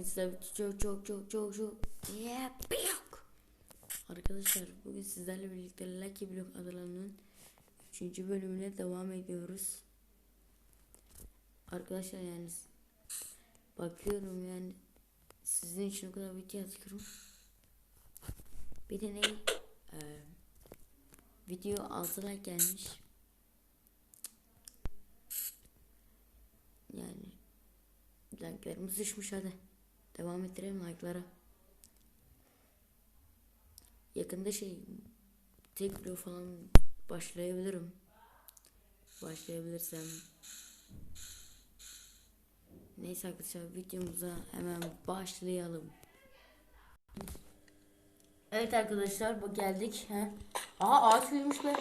bugün sizlerle çok çok çok çok çok yeah, block. Arkadaşlar bugün sizlerle birlikte Lucky Block adalarının 3. bölümüne devam ediyoruz. Arkadaşlar yani bakıyorum yani sizin için o kadar video atıyorum. Bir de ne video 6 like gelmiş. Yani like'larımız düşmüş hadi. Devam ettirelim like'lara. Yakında şey tek video falan başlayabilirim. Başlayabilirsem. Neyse arkadaşlar videomuza hemen başlayalım. Evet arkadaşlar bu geldik. He. Aa ağaç büyümüş be.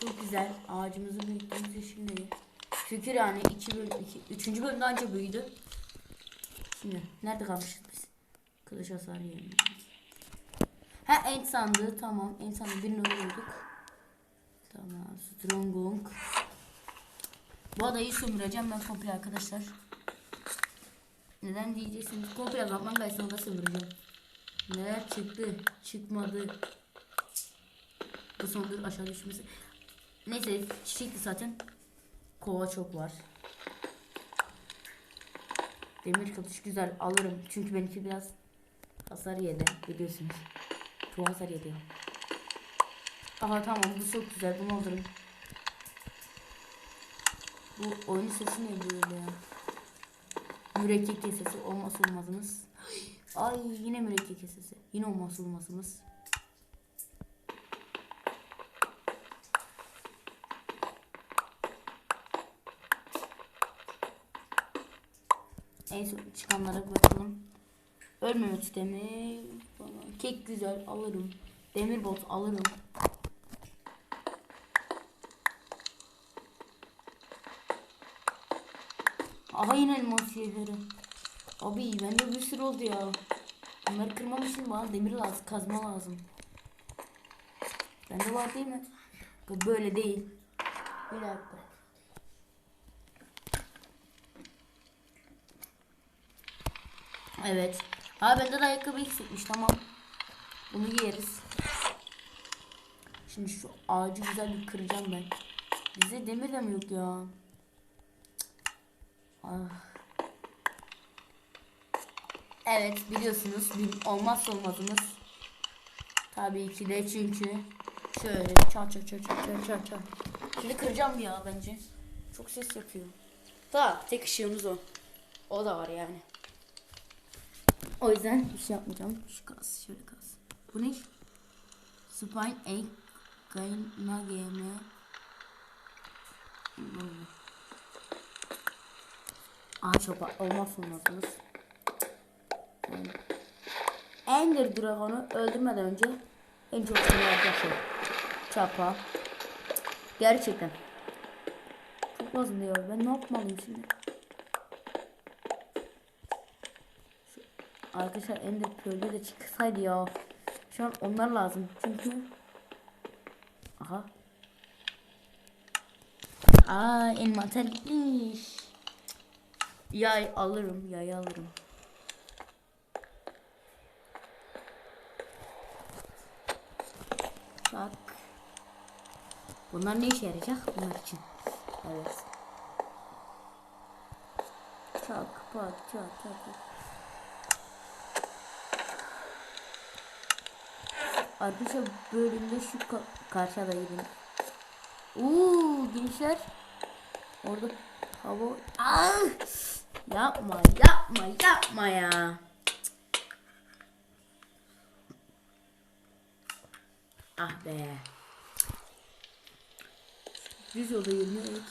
Çok güzel. Ağacımızı büyüttüğümüz şimdi. Şükür yani 2 bölüm 2 3. bölümde anca büyüdü. Şimdi nerede kalmışız biz? Kılıç hasarı yerine. Ha en sandığı tamam. En sandığı birini öldürdük. Tamam. Strongong. Bu adayı sömüreceğim ben komple arkadaşlar. Neden diyeceksiniz? Komple Batman Guys'ını da sömüreceğim. Neler çıktı? Çıkmadı. Bu son aşağı düşmesi. Neyse çiçekti zaten. Kova çok var. Demir kılıç güzel alırım. Çünkü benimki biraz hasar yedi biliyorsunuz. Çok hasar yedi. Aha tamam bu çok güzel bunu alırım. Bu oyun sesi ne böyle ya? Mürekkep sesi olmazsa olmazımız. Ay yine mürekkep sesi. Yine olmazsa olmazımız. Son çıkanlara bakalım. Ölmeme sistemi. falan. Kek güzel alırım. Demir bot alırım. Aha yine elmas şeyleri. Abi bende bir sürü oldu ya. Bunları kırmam için bana demir lazım, kazma lazım. Bende var değil mi? Böyle değil. Bir dakika. Evet. Abi bende de ayakkabı eksikmiş tamam. Bunu giyeriz. Şimdi şu ağacı güzel bir kıracağım ben. Bize demir de mi yok ya? Ah. Evet biliyorsunuz bir olmazsa olmazımız. Tabii ki de çünkü şöyle çat çat çat çat çat çat. Şimdi kıracağım ya bence. Çok ses yapıyor. Da tek ışığımız o. O da var yani. O yüzden bir şey yapmayacağım. Şu kas, şöyle kas. Bu ne? Spine egg kayna gm. Aa çopa olmaz olmazımız. Yani Ender Dragon'u öldürmeden önce en çok sinirlenecek şey. Çapa. Gerçekten. Çok fazla diyor. Ben ne yapmalıyım şimdi? Arkadaşlar Ender Pearl'ü de çıksaydı ya. Şu an onlar lazım. Çünkü Aha. Aa envanter gitmiş. Yay alırım. Yay alırım. Bak. Bunlar ne işe yarayacak? Bunlar için. Evet. Çak pat çak çak. çak. Arkadaşlar bölümde şu ka karşıda gidin. Uuu gençler. Orada hava. Ah! Yapma yapma yapma ya. Ah be. Düz yolda yürümek.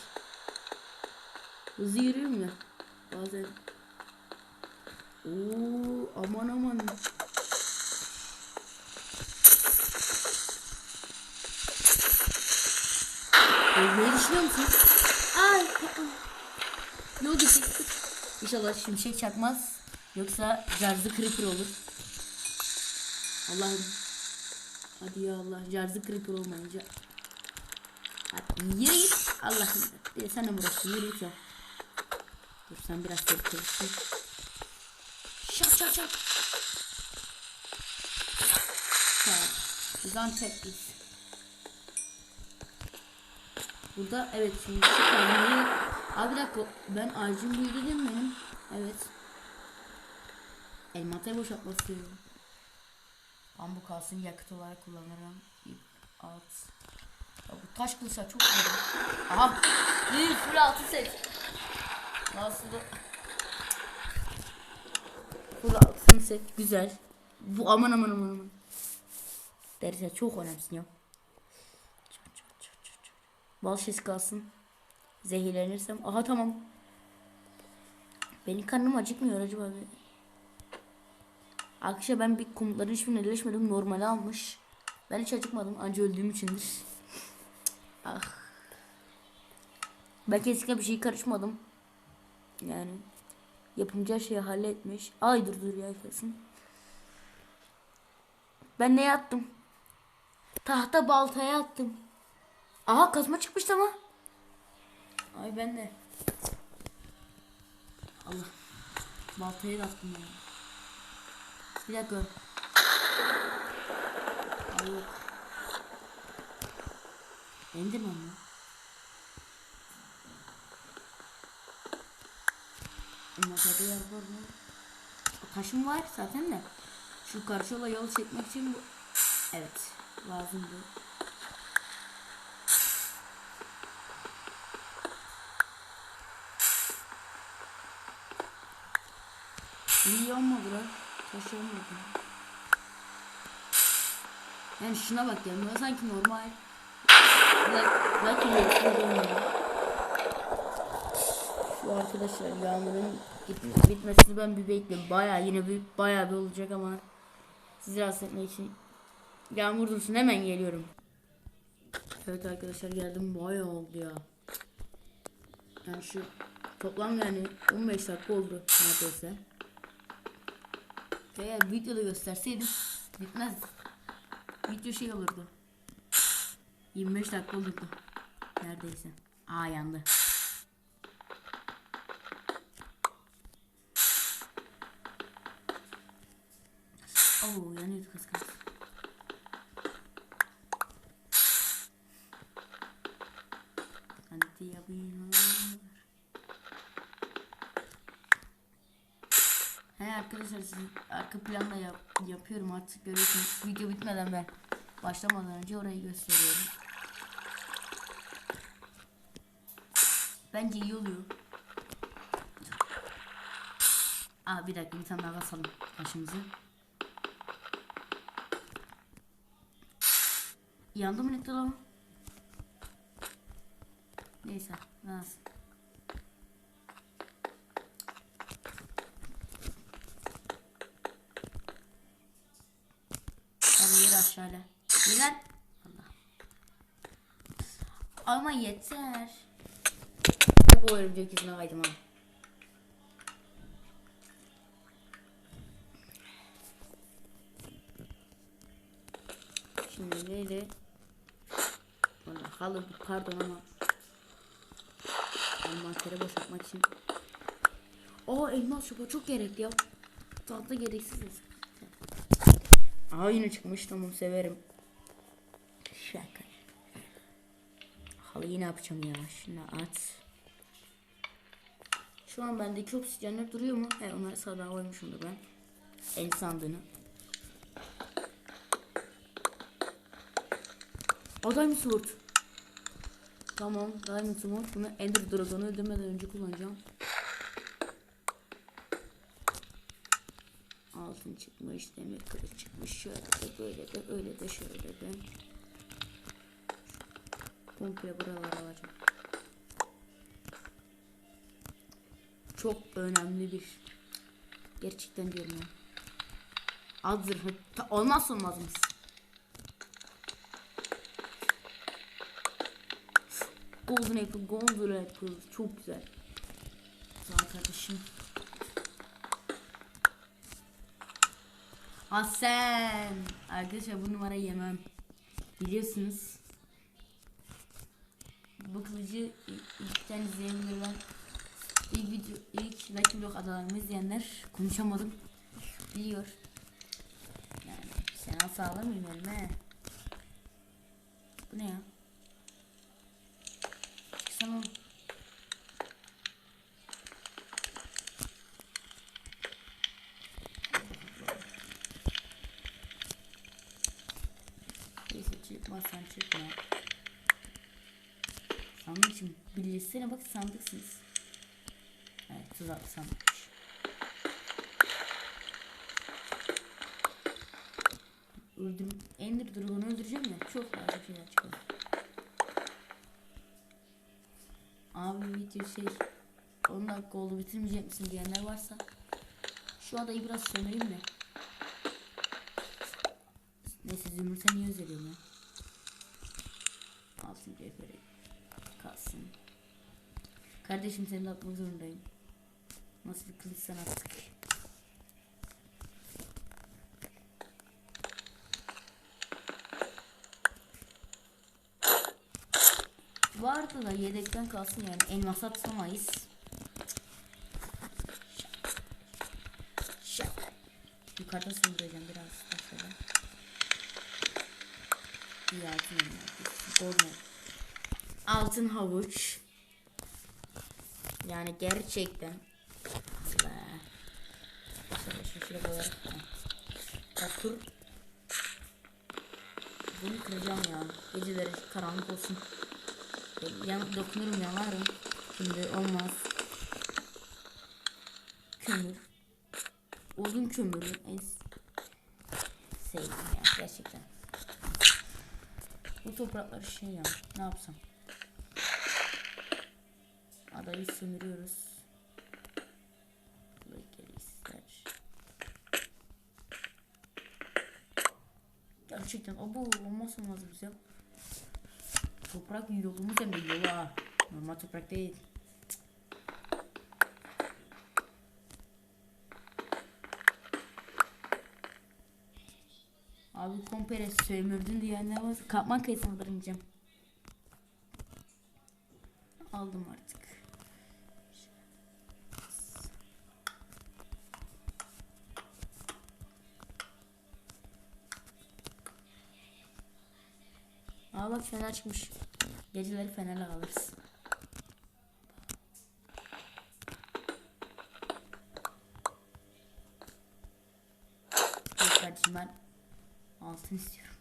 Hızlı yürüyorum ya. Bazen. Oo aman aman. Ölmeyi düşünüyor musun? Ay. Yol geçecek. İnşallah şimşek çakmaz. Yoksa carzı creeper olur. Allah'ım. Hadi ya Allah. Carzı creeper olmayınca. Hadi yürü git. Allah'ım. De sen de uğraştın? Yürü git ya. Dur sen biraz tehlikelisin. Şak şak şak. Tamam. Buradan tekliyiz. Burada evet şimdi kazmayı... Abi bir dakika ben ağacım büyüdü değil mi benim? Evet. Elmatayı boşaltmak istiyorum. Ben bu kalsın yakıt olarak kullanırım. İp, alt. Ya bu taş kılıçlar çok güzel. Aha. Bir full altı set. Nasıl da... Full altın set güzel. Bu aman aman aman aman. Derse çok önemsiyor. Bal şişesi kalsın. Zehirlenirsem. Aha tamam. Benim karnım acıkmıyor acaba. Arkadaşlar ben bir komutların hiçbirine iyileşmedim. Normale almış. Ben hiç acıkmadım. Anca öldüğüm içindir. Ah. Ben kesinlikle bir şey karışmadım. Yani. Yapımcı her şeyi halletmiş. Ay dur dur ya kesin. Ben neye attım? Tahta baltaya attım. Aha kazma çıkmış ama. Ay ben de. Allah. Baltayı da attım ya. Bir dakika. Yok. Enderman mı? Masada yer var mı? Taşım var zaten de. Şu karşı yola yol çekmek için bu... Evet. Lazım İyi olmadı lan. Taş olmadı. Yani şuna bak ya. Bu sanki normal. Belki, olmuyor. Şu arkadaşlar yağmurun bitmesini ben bir bekliyorum. Baya yine bir baya bir olacak ama sizi rahatsız etmek için yağmur dursun hemen geliyorum. Evet arkadaşlar geldim baya oldu ya. Yani şu toplam yani 15 dakika oldu neredeyse. Eğer videoda gösterseydim bitmezdi. Video şey olurdu. 25 dakika olurdu. Neredeyse. Aa yandı. Oo yanıyordu kız kız. Hadi yapayım. He arkadaşlar siz arka planda yap, yapıyorum artık görüyorsunuz. Video bitmeden ben başlamadan önce orayı gösteriyorum. Bence iyi oluyor. Aa bir dakika bir tane daha basalım taşımızı. Yandı mı lan? Neyse nasıl? Lan. Allah. Ama yeter. Hep o örümcek yüzüne kaydım ha. Şimdi neydi? Valla halı pardon ama envanteri boşaltmak için Aa elmas çubuğu çok gerekli ya Tahta gereksiz Aa yine çıkmış tamam severim Şaka Halı yine yapacağım ya şunu at Şu an bendeki oksijenler duruyor mu? He onları sağdan koymuşumdur ben El sandığını O Diamond Sword. Tamam Diamond Sword. Bunu Ender Dragon'u ödemeden önce kullanacağım. Altın çıkmış, demir kılıç çıkmış. Şöyle de böyle de öyle de şöyle de. Komple buraları alacağım. Çok önemli bir. Gerçekten diyorum ya. Az zırhı. Olmazsa olmazımız. Golden Apple, Golden Apple. Çok güzel. Sağ kardeşim. Hasan. Arkadaşlar bu numarayı yemem. Biliyorsunuz. Bu kılıcı ilkten izleyebilirler. İlk video, ilk Lucky Block adalarımı izleyenler konuşamadım. Biliyor. Yani sen asla alır mıyım elime? Bu ne ya? Çıksana çıkma. Sandık için birleşsene bak sandıksınız. Evet tuzaklı sandıkmış. Öldür, Ender Dragon'u öldüreceğim ya çok fazla şeyler çıkıyor. Abi video şey 10 dakika oldu bitirmeyecek misin diyenler varsa şu adayı biraz sömüreyim de. Neyse zümrüte niye özeliyorum ya? Altın cevheri kalsın. Kardeşim seni atmak zorundayım. Nasıl bir kılıçsan attık. Vardı da yedekten kalsın yani elmas atamayız. Şaka. Yukarıda söndüreceğim biraz başladı. İyi altın elmas. Altın havuç. Yani gerçekten. Allah. Şöyle. Bak kur. Bunu kıracağım ya. Geceleri karanlık olsun. Yan, dokunurum yanarım. Şimdi olmaz. Kömür. Odun kömürü. En sevdim ya gerçekten. Bu topraklar şey ya. Ne yapsam? Adayı sömürüyoruz. Gerçekten o bu olmaz bize. Toprak yolumuz hem de yolu ha. Normal toprak değil. Abi kompere sömürdün diyenler var. Kapman kayısını alırınacağım. Aldım artık. Aa bak fener çıkmış. Geceleri fenerle alırız. Yok kardeşim ben altın istiyorum.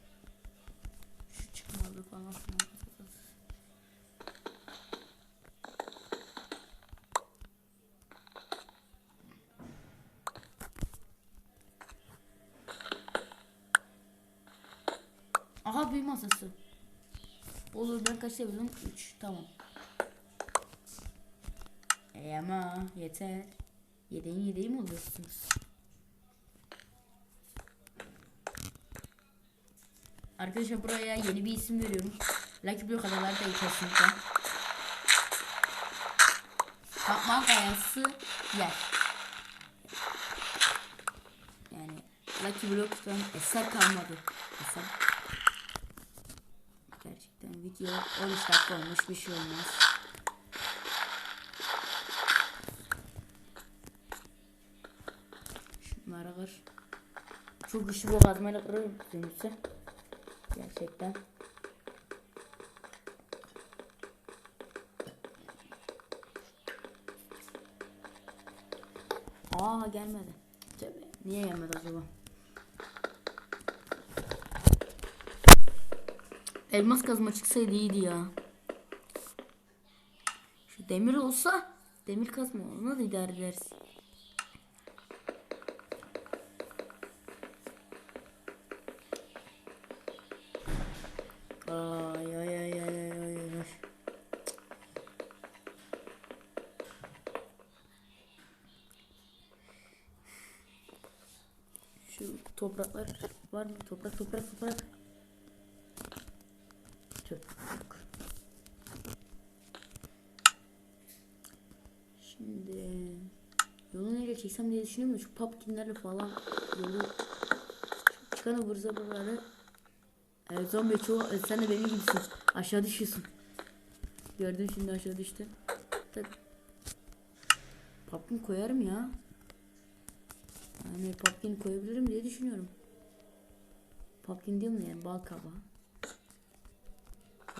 Şu çıkmadı falan. Aha büyü masası. Olur ben kaçabilirim? 3 tamam. E ama yeter. Yedeğin yedeği mi oluyorsunuz? Arkadaşlar buraya yeni bir isim veriyorum. Lucky Block adaları da kesinlikle. Kapman kayası yer. Yani Lucky Block'tan eser kalmadı. Eser video 13 dakika olmuş bir şey olmaz. Şunlara kır. Çok güçlü bu kazmayla kırarım sürmüşse. Gerçekten. Aa gelmedi. Tabii. Niye gelmedi acaba? Elmas kazma çıksaydı iyiydi ya. Şu demir olsa demir kazma ona da idare ederiz. Ay ay ay ay ay ay ay. Şu topraklar var mı? Toprak toprak toprak. Tüh, yok. Şimdi çeksem diye düşünüyorum da şu pumpkinlerle falan yolu çıkan ıvır zıvırları Evet zombi çoğu e, sen de benim gibisin aşağı düşüyorsun Gördün şimdi aşağı düştü Tabii Pumpkin koyarım ya Ne pumpkin koyabilirim diye düşünüyorum. Pumpkin değil mi yani bal kabağı?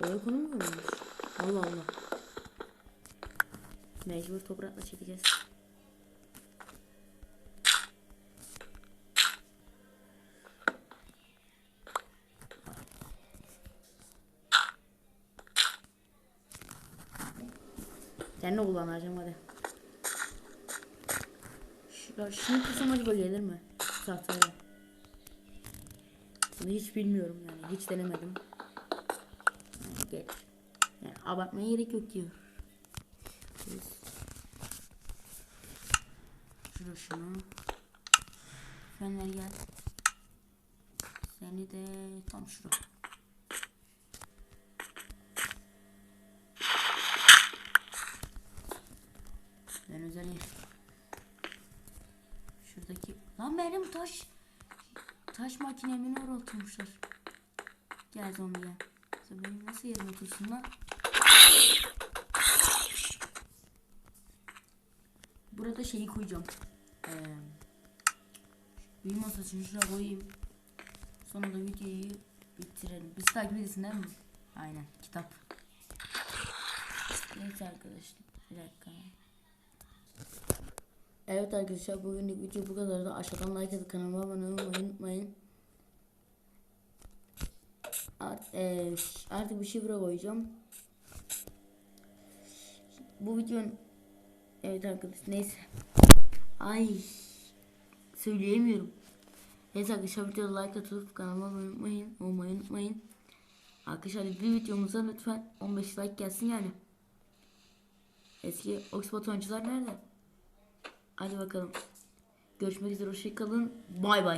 Oraya konulmuyor muymuş? Allah Allah. Mecbur toprakla çekeceğiz. Ne kullanacağım hadi. Şurada şunu kısım acaba gelir mi? Tahtayla. Bunu hiç bilmiyorum yani hiç denemedim. Gelir. Yani abartmaya gerek yok. Biz. Şurada şunu. Fener gel. Seni de tam şurada. Ben özel yer. Şuradaki lan benim taş taş makinemi uğratmışlar. Gel zombi gel. Benim nasıl yerime otursun lan? Burada şeyi koyacağım. Ee, büyü masasını şuraya koyayım. Sonra da videoyu bitirelim. Biz takip edesin değil mi? Aynen kitap. Neyse arkadaşlar. Bir dakika. Evet arkadaşlar bugünlük video bu kadar da aşağıdan like atıp kanalıma abone olmayı unutmayın. Art, eee, artık bir şifre koyacağım. Bu videonun evet arkadaşlar neyse. Ay söyleyemiyorum. Neyse arkadaşlar videoda like atıp kanalıma abone olmayı, olmayı unutmayın. Arkadaşlar bir videomuza lütfen 15 like gelsin yani. Eski Oxford oyuncular nerede? Hadi bakalım. Görüşmek üzere. Hoşçakalın. Bay bay.